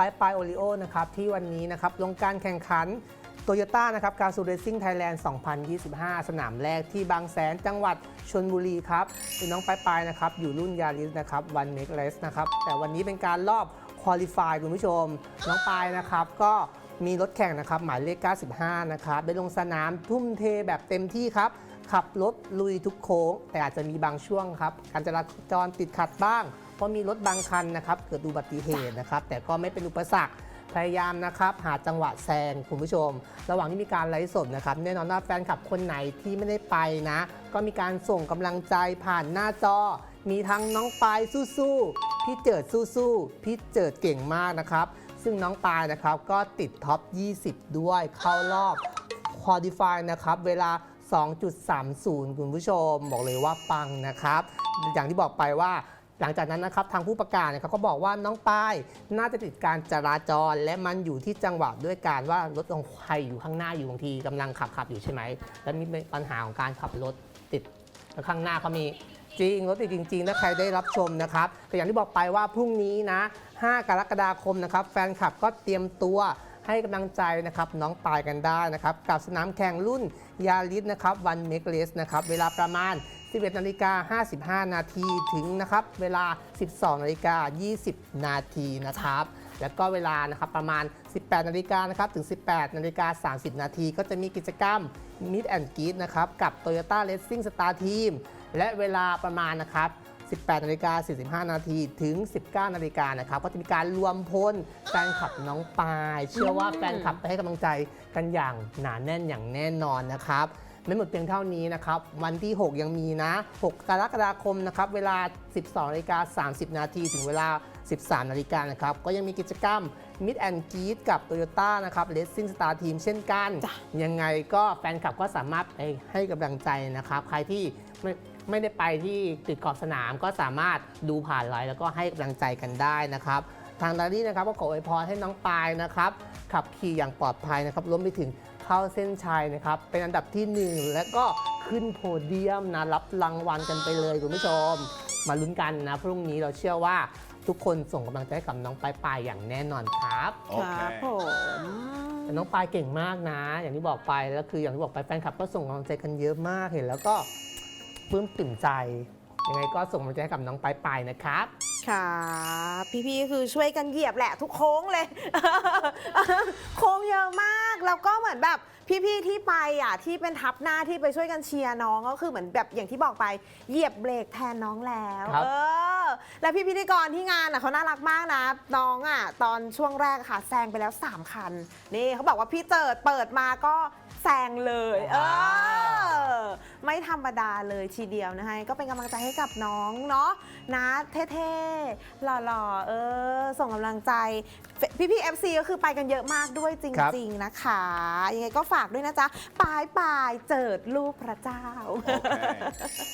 ปายปายโอริโอนะครับที่วันนี้นะครับลงการแข่งขันโตโยต้านะครับการซูเรซิ่งไทยแลนด์2025 สนามแรกที่บางแสนจังหวัดชนบุรีครับเป็นน้องปายปายนะครับอยู่รุ่นยาริสนะครับวันเมกเลสนะครับแต่วันนี้เป็นการรอบคุริฟายคุณผู้ชม น้องปายนะครับก็ มีรถแข่งนะครับหมายเลข 95 นะครับได้ลงสนามทุ่มเทแบบเต็มที่ครับ ขับรถลุยทุกโค้ง แต่อาจจะมีบางช่วงครับการจราจรติดขัดบ้าง เพราะมีรถบางคันนะครับเกิดอุบัติเหตุนะครับแต่ก็ไม่เป็นอุปสรรคพยายามนะครับหาจังหวะแซงคุณผู้ชม ระหว่างที่มีการไลฟ์สดนะครับแน่นอนว่าแฟนคลับคนไหนที่ไม่ได้ไปนะ ก็มีการส่งกำลังใจผ่านหน้าจอ มีทั้งน้องปายสู้ๆพี่เจิดสู้ๆพี่เจิดเก่งมากนะครับ ซึ่งน้องปายนะครับก็ติดท็อป 20 ด้วยเข้ารอบคอ l i f y นะครับ เวลา 2.30 คุณผู้ชม บอกเลยว่าปังนะครับ อย่างที่บอกไปว่าหลังจากนั้นนะครับทางผู้ประกาศนะครับก็บอกว่าน้องป้ายน่าจะติดการจราจร และมันอยู่ที่จังหวะด้วยการว่ารถของใครอยู่ข้างหน้าอยู่บางทีกำลังขับขับอยู่ใช่ไหมแล้วมีปัญหาของการขับรถติดข้างหน้าเขามี จริงรถติดจริงๆถ้าใครได้รับชมนะครับแต่อย่างที่บอกไปว่าพรุ่งนี้นะ 5 กรกฎาคมนะครับ แฟนคลับก็เตรียมตัวให้กำลังใจนะครับน้องปายกันได้นะครับ กับสนามแข่งรุ่นยาริสนะครับวันเมกเลสนะครับเวลาประมาณ 11นาฬิกา55 นาทีถึงนะครับเวลา 12นาฬิกา20 นาทีนะครับแล้วก็เวลานะครับประมาณ 18 นาฬิกานะครับถึง 18 นาฬิกา 30 นาที ก็จะมีกิจกรรม Meet and Greet นะครับกับ Toyota Racing Star Team และเวลาประมาณนะครับ 18นาฬิกา45 นาทีถึง 19 นาฬิกานะครับก็จะมีการรวมพลแฟนคลับน้องปาย เชื่อว่าแฟนคลับไปให้กำลังใจกันอย่างหนาแน่นอย่างแน่นอนนะครับไม่หมดเพียงเท่านี้นะครับ วันที่ 6 ยังมีนะ 6 กรกฎาคมนะครับ เวลา 12นาฬิกา30 นาทีถึงเวลา 13 นาฬิกานะครับ ก็ยังมีกิจกรรม Mid and g r e e t กับ Toyota นะครับ Racing Star Team เช่นกัน ยังไงก็แฟนคลับก็สามารถไปให้กำลังใจนะครับ ใครที่ไม่ไม่ได้ไปที่ติดขอบสนามก็สามารถดูผ่านไลน์แล้วก็ให้กำลังใจกันได้นะครับ ทางดารี่นะครับก็ขออวยพรให้น้องปายนะครับขับขี่อย่างปลอดภัยนะครับรวมไปถึงเข้าเส้นชัยนะครับ เป็นอันดับที่หนึ่งและก็ขึ้นโพเดียมนะรับรางวัลกันไปเลยคุณผู้ชม มาลุ้นกันนะ พรุ่งนี้เราเชื่อว่า ทุกคนส่งกำลังใจให้กับน้องปายปายอย่างแน่นอนครับโอเคครับผม แต่น้องปายเก่งมากนะ อย่างที่บอกไปแล้วคืออย่างที่บอกไปแฟนคลับก็ส่งกำลังใจกันเยอะมากเห็นแล้วก็ปลื้มปิ่มใจ ยังไงก็ส่งกำลังใจให้กับน้องปายปายนะครับ ครับพี่ๆคือช่วยกันเหยียบแหละทุกโค้งเลย โค้งเยอะมากแล้วก็เหมือนแบบ พี่ๆที่ไปอะที่เป็นทับหน้าที่ไปช่วยกันเชียร์น้องก็คือเหมือนแบบอย่างที่บอกไปเหยียบเบรกแทนน้องแล้วครับ เออแล้วพี่พิธีกรที่งานอะเขาน่ารักมากนะน้องอะตอนช่วงแรกค่ะแซงไปแล้ว 3 คัน นี่เขาบอกว่าพี่เจิดเปิดมาก็แซงเลย เออ ไม่ธรรมดาเลยทีเดียวนะคะก็เป็นกำลังใจให้กับน้องเนาะนะเท่ๆหล่อๆเออส่งกำลังใจพี่พี่เอฟซีก็คือไปกันเยอะมากด้วยจริง ๆ นะคะยังไงก็ฝากด้วยนะจ๊ะปายปายเจิดลูกพระเจ้า